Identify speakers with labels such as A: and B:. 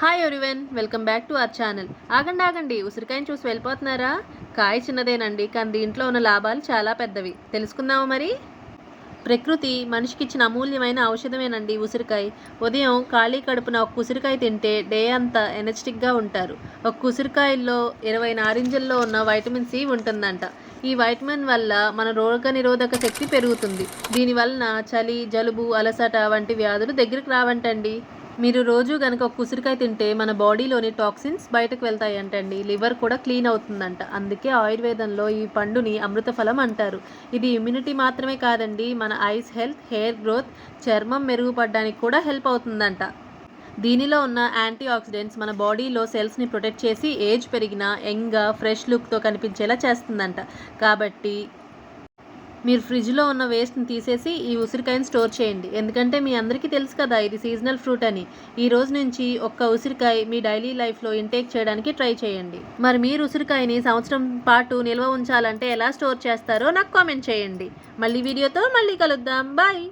A: Hi everyone welcome back to our channel. ఆగండి ఆగండి ఉసిరికాయని చూసి వెళ్ళిపోతున్నారా? కాయ చిన్నదేనండి కానీ దీంట్లో ఉన్న లాభాలు చాలా పెద్దవి. తెలుసుకుందామా మరి? ప్రకృతి మనిషికి ఇచ్చిన అమూల్యమైన ఔషధమేనండి ఉసిరికాయ. ఉదయం ఖాళీ కడుపున ఒక ఉసిరికాయ తింటే డే అంతా ఎనర్జెటిక్గా ఉంటారు. ఒక ఉసిరికాయల్లో ఇరవై నారింజల్లో ఉన్న వైటమిన్ సి ఉంటుందంట. ఈ వైటమిన్ వల్ల మన రోగ నిరోధక శక్తి పెరుగుతుంది. దీనివలన చలి జలుబు అలసట వంటి వ్యాధులు దగ్గరికి రావంటండి. మీరు రోజు కనుక ఒక ఉసిరికాయ తింటే మన బాడీలోని టాక్సిన్స్ బయటకు వెళ్తాయంటండి. లివర్ కూడా క్లీన్ అవుతుందంట. అందుకే ఆయుర్వేదంలో ఈ పండుని అమృత ఫలం అంటారు. ఇది ఇమ్యూనిటీ మాత్రమే కాదండి మన ఐస్ హెల్త్ హెయిర్ గ్రోత్ చర్మం మెరుగుపడడానికి కూడా హెల్ప్ అవుతుందంట. దీనిలో ఉన్న యాంటీ ఆక్సిడెంట్స్ మన బాడీలో సెల్స్ని ప్రొటెక్ట్ చేసి ఏజ్ పెరిగినా యంగ్గా ఫ్రెష్ లుక్తో కనిపించేలా చేస్తుందంట. కాబట్టి మీరు ఫ్రిడ్జ్లో ఉన్న వేస్ట్ని తీసేసి ఈ ఉసిరికాయని స్టోర్ చేయండి. ఎందుకంటే మీ అందరికీ తెలుసు కదా ఇది సీజనల్ ఫ్రూట్ అని. ఈ రోజు నుంచి ఒక్క ఉసిరికాయ మీ డైలీ లైఫ్లో ఇంటేక్ చేయడానికి ట్రై చేయండి. మరి మీరు ఉసిరికాయని సంవత్సరం పాటు నిల్వ ఉంచాలంటే ఎలా స్టోర్ చేస్తారో నాకు కామెంట్ చేయండి. మళ్ళీ వీడియోతో మళ్ళీ కలుద్దాం. బాయ్!